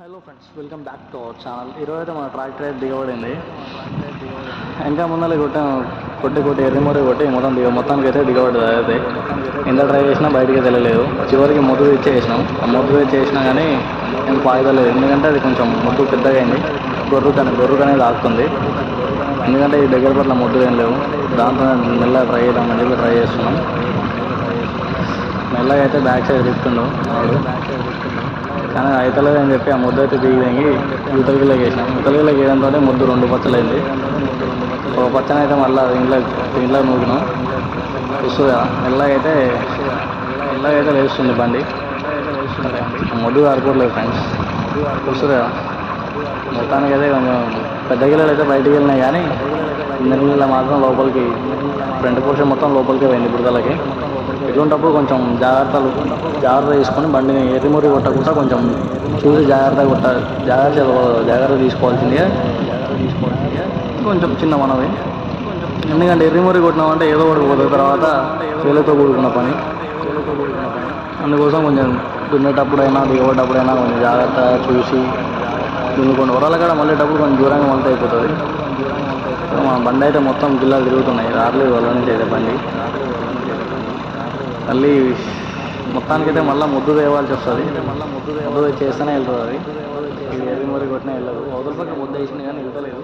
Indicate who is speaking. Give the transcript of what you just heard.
Speaker 1: Hello friends welcome back to our channel. ఈరోజు అయితే మన ట్రాక్టర్ అయితే దిగబడింది. ఇంకా ముందర కొట్టాం కొట్టి కొట్టి ఎర్రిమూరి కొట్టి మొత్తం దిగ మొత్తానికి అయితే దిగబడ్డది అయితే ఎంత ట్రై చేసినా బయటికి తెలియలేదు. చివరికి మొద్దు తెచ్చేసినాం ఆ మొద్దు తెచ్చేసినా కానీ నేను పాయదలేదు ఎందుకంటే అది కొంచెం మొద్దు పెద్దగా అయింది గొర్రు కానీ గొర్రు అనేది ఆగుతుంది ఎందుకంటే ఈ దగ్గర పట్ల మొద్దు ఏం లేవు. దాంతో మెల్లగా ట్రై చేద్దామని చెప్పి ట్రై చేస్తున్నాం. మెల్లగా అయితే బ్యాక్ సైడ్ తిప్పుతుండు వాడు కానీ అవుతలేదని చెప్పి ఆ ముద్ద అయితే దిగి దిగి యువతలకి వేసినాం యువతలకి వేయడంతో ముద్దు రెండు పచ్చలైంది. ఒక పచ్చన అయితే మళ్ళీ ఇంట్లో ఇంట్లో నూకినాం. వస్తుంది కదా మెల్లగా అయితే లేస్తుంది బండి. ముద్దు ఆడుకోవట్లేదు ఫ్రెండ్స్. వస్తుంది కదా మొత్తానికి అయితే కొంచెం పెద్ద గిల్లలు అయితే బయటికి వెళ్ళినాయి కానీ నెల మాత్రం లోపలికి ఫ్రంట్ పోర్షన్ మొత్తం లోపలికి పోయింది బుడతలకి ఇటువంటప్పుడు కొంచెం జాగ్రత్తలు జాగ్రత్త తీసుకొని బండిని ఎర్రిమురి కొట్టకుండా కొంచెం చూసి జాగ్రత్తగా కొట్ట జాగ్రత్త జాగ్రత్త తీసుకోవాల్సిందిగా కొంచెం చిన్న మనవి. ఎందుకంటే ఎర్రిమురి కొట్టినామంటే ఏదో ఒకటి పోతుంది తర్వాత వేలతో కూడుకున్న పని. అందుకోసం కొంచెం దున్నేటప్పుడైనా దిగబడ్డప్పుడైనా కొంచెం జాగ్రత్తగా చూసి దున్నుకోండి. వరాల కాడ మళ్ళేటప్పుడు కొంచెం దూరంగా మళ్ళీ అయిపోతుంది. మా బండి అయితే మొత్తం గిల్లాలు తిరుగుతున్నాయి. రాలేదు వాళ్ళ నుంచి అయితే బండి. మళ్ళీ మొత్తానికైతే మళ్ళీ ముద్దు తేవాల్సి వస్తుంది. మళ్ళీ ముద్దు ముద్దు చేస్తేనే వెళ్తుంది అది. ఏది మరి కొట్టినా వెళ్ళదు. అవతల పక్క ముద్ద వేసినా కానీ వెళ్తలేదు.